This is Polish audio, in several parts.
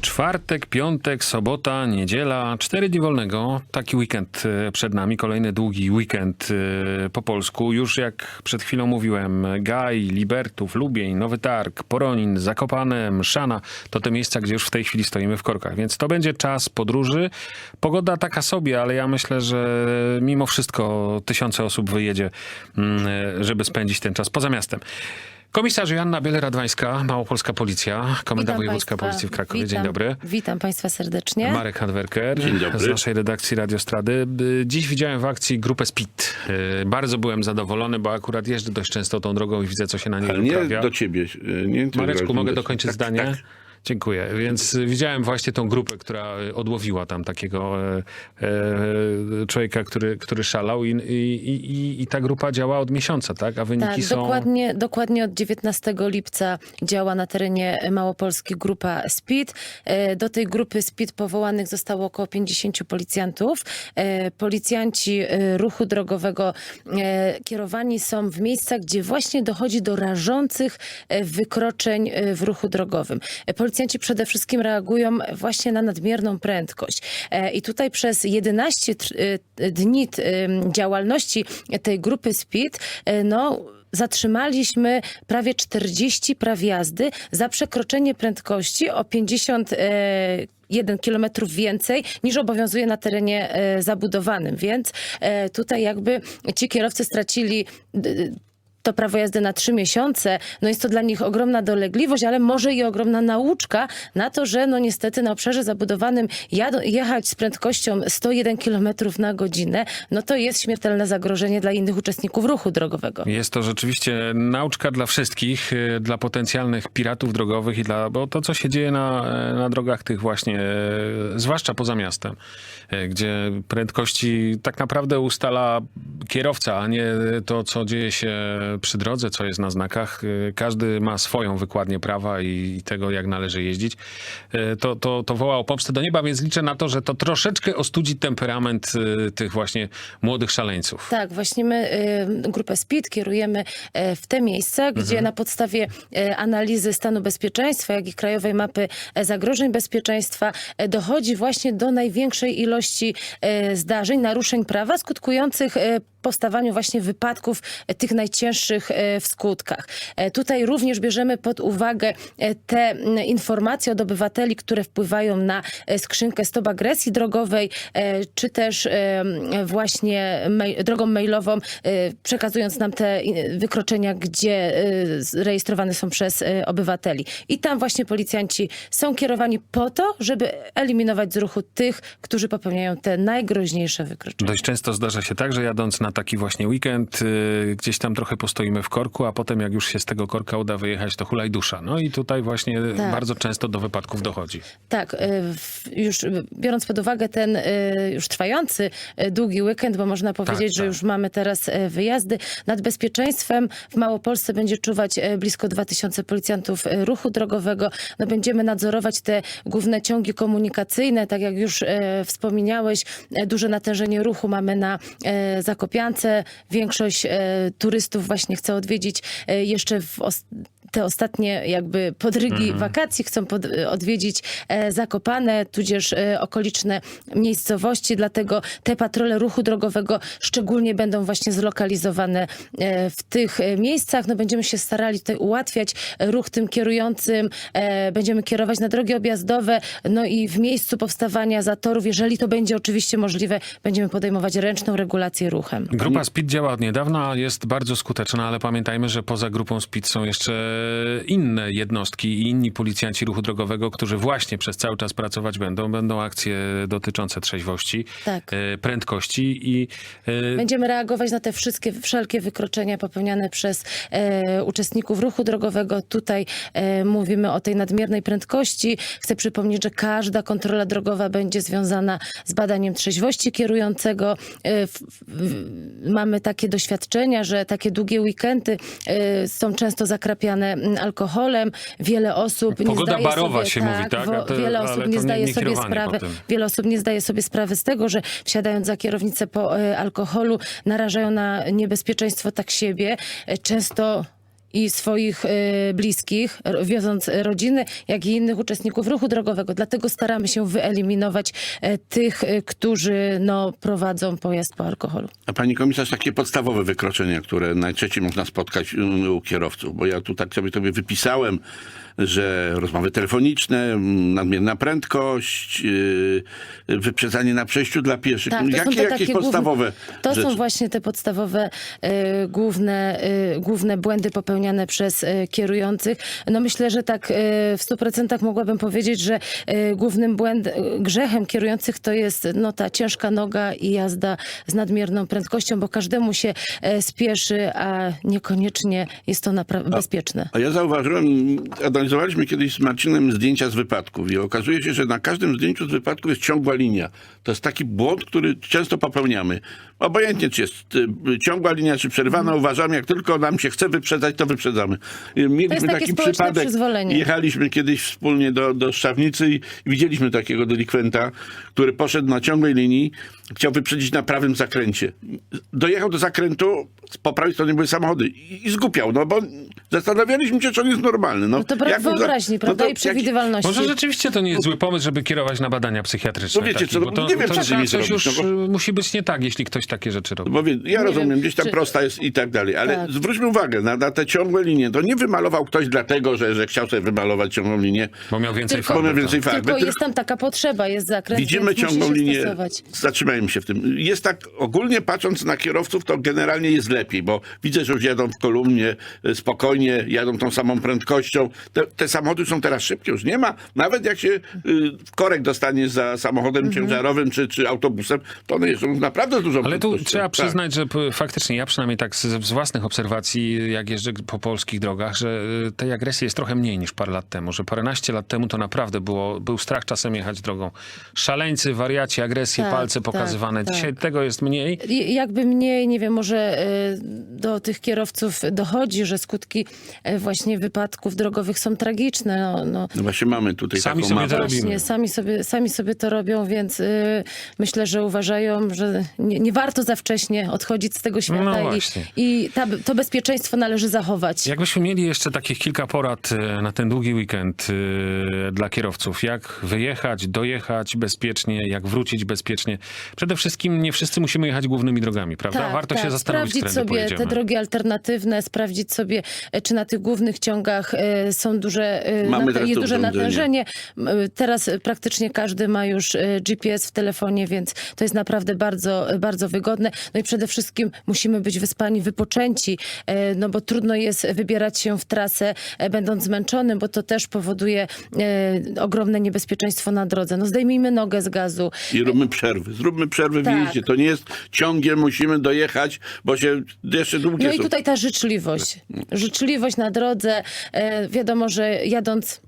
Czwartek, piątek, sobota, niedziela, cztery dni wolnego. Taki weekend e, przed nami, kolejny długi weekend e, po polsku. Już jak przed chwilą mówiłem, Gaj, Libertów, Lubień, Nowy Targ, Poronin, Zakopane, Mszana. To te miejsca, gdzie już w tej chwili stoimy w korkach. Więc to będzie czas podróży. Pogoda taka sobie, ale ja myślę, że mimo wszystko tysiące osób wyjedzie, mm, e, żeby spędzić ten czas poza miastem. Komisarz Joanna Biel-Radwańska, Małopolska Policja, Komenda Witam Wojewódzka państwa. Policji w Krakowie. Dzień Witam. dobry. Witam Państwa serdecznie. Marek Handwerker Dzień z naszej redakcji Radiostrady. Dziś widziałem w akcji grupę SPIT. Y, Bardzo byłem zadowolony, bo akurat jeżdżę dość często tą drogą i widzę, co się na niej Ale nie do ciebie. y, Nie Mareczku, mogę do- dokończyć tak, zdanie? Tak. Dziękuję. Więc y, widziałem właśnie tą grupę, która y, odłowiła tam takiego e, e, człowieka, który, który szalał i, i, i, i ta grupa działa od miesiąca, tak? A wyniki Tak, są... dokładnie, dokładnie od 19 lipca działa na terenie Małopolski grupa SPID. E, Do tej grupy SPID powołanych zostało około 50 policjantów. E, Policjanci e, ruchu drogowego kierowani są w miejscach, gdzie właśnie dochodzi do rażących wykroczeń w ruchu drogowym. Policjanci przede wszystkim reagują właśnie na nadmierną prędkość. E, I tutaj przez 11 tr- e, dni działalności tej grupy SPID, e, no zatrzymaliśmy prawie 40 praw jazdy za przekroczenie prędkości o 50 e, 1 kilometrów więcej niż obowiązuje na terenie zabudowanym, więc tutaj jakby ci kierowcy stracili to prawo jazdy na trzy miesiące, no jest to dla nich ogromna dolegliwość, ale może i ogromna nauczka na to, że no niestety na obszarze zabudowanym jechać z prędkością 101 km na godzinę, no to jest śmiertelne zagrożenie dla innych uczestników ruchu drogowego. Jest to rzeczywiście nauczka dla wszystkich, y, dla potencjalnych piratów drogowych i dla, bo to, co się dzieje na, e, na drogach tych właśnie, e, zwłaszcza poza miastem, gdzie prędkości tak naprawdę ustala kierowca, a nie to, co dzieje się przy drodze, co jest na znakach. E, Każdy ma swoją wykładnię prawa i, tego, jak należy jeździć. E, To, to, to woła o pomstę do nieba, więc liczę na to, że to troszeczkę ostudzi temperament e, tych właśnie młodych szaleńców. Tak, właśnie my y, grupę SPID kierujemy y, w te miejsca, gdzie Mhm. na podstawie y, analizy stanu bezpieczeństwa, jak i krajowej mapy e, zagrożeń bezpieczeństwa e, dochodzi właśnie do największej ilości e, zdarzeń, naruszeń prawa skutkujących powstawaniu właśnie wypadków tych najcięższych e, w skutkach. E, Tutaj również bierzemy pod uwagę e, te informacje od obywateli, które wpływają na skrzynkę stop agresji drogowej, czy też właśnie drogą mailową, przekazując nam te wykroczenia, gdzie rejestrowane są przez obywateli. I tam właśnie policjanci są kierowani po to, żeby eliminować z ruchu tych, którzy popełniają te najgroźniejsze wykroczenia. Dość często zdarza się tak, że jadąc na taki właśnie weekend, y, gdzieś tam trochę postoimy w korku, a potem jak już się z tego korka uda wyjechać, to hulaj dusza. No i tutaj właśnie Tak. bardzo często do wypadków dochodzi. Tak, w- już biorąc pod uwagę ten y, już trwający y, długi weekend, bo można powiedzieć, że tak. już mamy teraz wyjazdy, nad bezpieczeństwem w Małopolsce będzie czuwać blisko 2000 policjantów ruchu drogowego. No, będziemy nadzorować te główne ciągi komunikacyjne, tak jak już wspomniałeś, duże natężenie ruchu mamy na Zakopiance. Większość turystów właśnie chce odwiedzić y, jeszcze w te ostatnie jakby podrygi wakacji chcą pod, odwiedzić e, Zakopane, tudzież e, okoliczne miejscowości, dlatego te patrole ruchu drogowego szczególnie będą właśnie zlokalizowane e, w tych miejscach. No, będziemy się starali tutaj ułatwiać ruch tym kierującym, e, będziemy kierować na drogi objazdowe, no i w miejscu powstawania zatorów, jeżeli to będzie oczywiście możliwe, będziemy podejmować ręczną regulację ruchem. Grupa SPID działa od niedawna, jest bardzo skuteczna, ale pamiętajmy, że poza grupą SPID są jeszcze inne jednostki i inni policjanci ruchu drogowego, którzy właśnie przez cały czas pracować będą. Będą akcje dotyczące trzeźwości, Tak. e, prędkości i e, Będziemy reagować na te wszystkie, wszelkie wykroczenia popełniane przez e, uczestników ruchu drogowego. Tutaj e, mówimy o tej nadmiernej prędkości. Chcę przypomnieć, że każda kontrola drogowa będzie związana z badaniem trzeźwości kierującego. E, w, w, mamy takie doświadczenia, że takie długie weekendy e, są często zakrapiane mm, alkoholem. Wiele osób nie Pogoda zdaje barowa sobie, się mówi, tak? A to- wiele osób nie nie- zdaje nie sobie sprawy. Wiele osób nie zdaje sobie sprawy z tego, że wsiadając za kierownicę po e, alkoholu narażają na niebezpieczeństwo tak siebie. E, Często i swoich e, bliskich, wioząc rodziny, jak i innych uczestników ruchu drogowego. Dlatego staramy się wyeliminować e, tych, e, którzy no, prowadzą pojazd po alkoholu. A pani komisarz, takie podstawowe wykroczenia, które najczęściej można spotkać u, kierowców, bo ja tu tak sobie, sobie wypisałem, że rozmowy telefoniczne, nadmierna prędkość, yy, wyprzedzanie na przejściu dla pieszych. Tak, są Jakie te jakieś podstawowe główne, To rzeczy? są właśnie te podstawowe główne, główne błędy popełniane przez e, kierujących. No myślę, że tak e, w 100% mogłabym powiedzieć, że e, głównym błęd, e, grzechem kierujących to jest no, ta ciężka noga i jazda z nadmierną prędkością, bo każdemu się spieszy, a niekoniecznie jest to napra- bezpieczne. A ja zauważyłem, analizowaliśmy kiedyś z Marcinem zdjęcia z wypadków i okazuje się, że na każdym zdjęciu z wypadków jest ciągła linia. To jest taki błąd, który często popełniamy. Obojętnie, czy jest ciągła linia, czy przerywana, Mhm. uważamy, jak tylko nam się chce wyprzedzać, to wyprzedzamy. Mieliśmy takie taki przypadek. przyzwolenie. Jechaliśmy kiedyś wspólnie do, do Szczawnicy i widzieliśmy takiego delikwenta, który poszedł na ciągłej linii, chciał wyprzedzić na prawym zakręcie. Dojechał do zakrętu, po prawej stronie były samochody i, i zgupiał, no bo zastanawialiśmy się, czy on jest normalny. No, No to brak wyobraźni, no prawda? to I przewidywalności. Może rzeczywiście to nie jest zły pomysł, żeby kierować na badania psychiatryczne. No wiecie takie, co, bo to, nie wiem, to co z nimi coś zrobić, już no bo- musi być nie tak, jeśli ktoś takie rzeczy robi. Bo wie, ja Nie rozumiem, wiem, gdzieś tam czy- prosta jest i tak dalej, ale Tak. zwróćmy uwagę na, na te ciągłe linie. To nie wymalował ktoś dlatego, że, że chciał sobie wymalować ciągłą linię. Bo miał więcej Tylko- Bo farby. miał więcej tak. farby. Tylko tylko- jest tam taka potrzeba, jest zakręt, Widzimy więc ciągłą się linię. stosować. Zatrzymajmy się w tym. Jest tak, ogólnie patrząc na kierowców, to generalnie jest lepiej, bo widzę, że już jadą w kolumnie e, spokojnie, jadą tą samą prędkością. Te, te samochody są teraz szybkie, już nie ma. Nawet jak się y, korek dostanie za samochodem Mhm. ciężarowym czy, czy autobusem, to one jeżdżą naprawdę z dużą Ale tu prędkością. trzeba Tak. przyznać, że p- faktycznie ja przynajmniej tak z, z własnych obserwacji, jak jeżdżę po polskich drogach, że y, tej agresji jest trochę mniej niż parę lat temu, że paręnaście lat temu to naprawdę było, był strach czasem jechać drogą. Szaleńcy, wariaci, agresje, Tak, palce tak, pokazywane. tak. Dzisiaj tego jest mniej. Jakby mniej, nie wiem, może y, do tych kierowców dochodzi, że skutki y, właśnie wypadków drogowych są tragiczne. No, no, No właśnie mamy tutaj Sami taką sobie to robimy. Właśnie, sami sobie, sami sobie to robią, więc y, myślę, że uważają, że nie, nie warto za wcześnie odchodzić z tego świata No i, właśnie. i ta, to bezpieczeństwo należy zachować. Jakbyśmy mieli jeszcze takich kilka porad e, na ten długi weekend e, dla kierowców, jak wyjechać, dojechać bezpiecznie, jak wrócić bezpiecznie. Przede wszystkim nie wszyscy musimy jechać głównymi drogami, prawda? Warto się zastanowić, Tak, Sprawdzić sobie pojedziemy. te drogi alternatywne, sprawdzić sobie, e, czy na tych głównych ciągach są duże, Mamy to duże natężenie. Teraz praktycznie każdy ma już GPS w telefonie, więc to jest naprawdę bardzo, bardzo wygodne. No i przede wszystkim musimy być wyspani, wypoczęci, no bo trudno jest wybierać się w trasę, e, będąc zmęczonym, bo to też powoduje e, ogromne niebezpieczeństwo na drodze. No zdejmijmy nogę z gazu. I róbmy przerwy. Zróbmy przerwy w Tak. jeździe. To nie jest ciągiem musimy dojechać, bo się jeszcze długie No i tutaj ta życzliwość. Życzliwość na drodze. E, wiadomo, że jadąc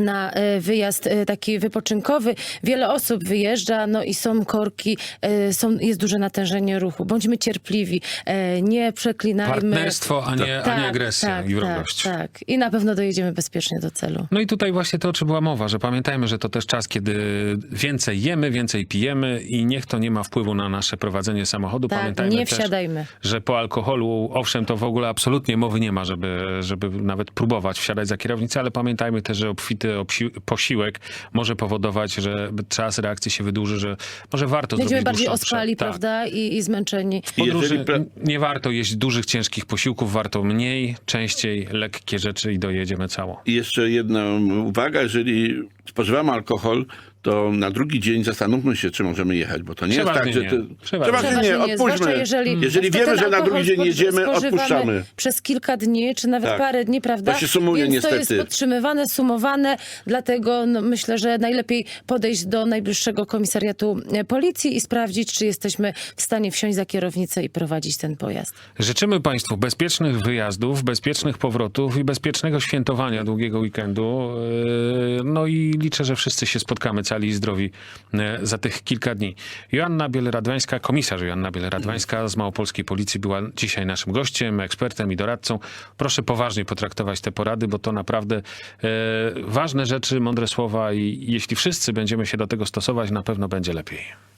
na e, wyjazd e, taki wypoczynkowy. Wiele osób wyjeżdża, no i są korki, e, są, jest duże natężenie ruchu. Bądźmy cierpliwi, nie przeklinajmy. Partnerstwo, a nie, a nie agresja tak, i wrogość. Tak, tak. I na pewno dojedziemy bezpiecznie do celu. No i tutaj właśnie to, o czym była mowa, że pamiętajmy, że to też czas, kiedy więcej jemy, więcej pijemy i niech to nie ma wpływu na nasze prowadzenie samochodu. Tak, pamiętajmy nie też, wsiadajmy. że po alkoholu, owszem, to w ogóle absolutnie mowy nie ma, żeby, żeby nawet próbować wsiadać za kierownicę, ale pamiętajmy też, że obfity posiłek może powodować, że czas reakcji się wydłuży, że może warto Będziemy zrobić bardziej ospali. Tak. prawda? I, I zmęczeni. Jeżeli Podróży pra- nie warto jeść dużych, ciężkich posiłków, warto mniej, częściej, lekkie rzeczy i dojedziemy cało. I jeszcze jedna uwaga, jeżeli spożywamy alkohol, to na drugi dzień zastanówmy się, czy możemy jechać, bo to nie jest tak, że... To... Przeważnie Przeważnie nie, odpuśćmy. jeżeli, jeżeli to wiemy, że na drugi dzień jedziemy, odpuszczamy. Przez kilka dni, czy nawet Tak. parę dni, prawda? To się sumuje Więc to niestety. jest podtrzymywane, sumowane, dlatego no, myślę, że najlepiej podejść do najbliższego komisariatu e, policji i sprawdzić, czy jesteśmy w stanie wsiąść za kierownicę i prowadzić ten pojazd. Życzymy Państwu bezpiecznych wyjazdów, bezpiecznych powrotów i bezpiecznego świętowania długiego weekendu. Yy, No i liczę, że wszyscy się spotkamy cali i zdrowi yy, za tych kilka dni. Joanna Biel-Radwańska, komisarz Joanna Biel-Radwańska z Małopolskiej Policji była dzisiaj naszym gościem, ekspertem i doradcą. Proszę poważnie potraktować te porady, bo to naprawdę yy, ważne rzeczy, mądre słowa i jeśli wszyscy będziemy się do tego stosować, na pewno będzie lepiej.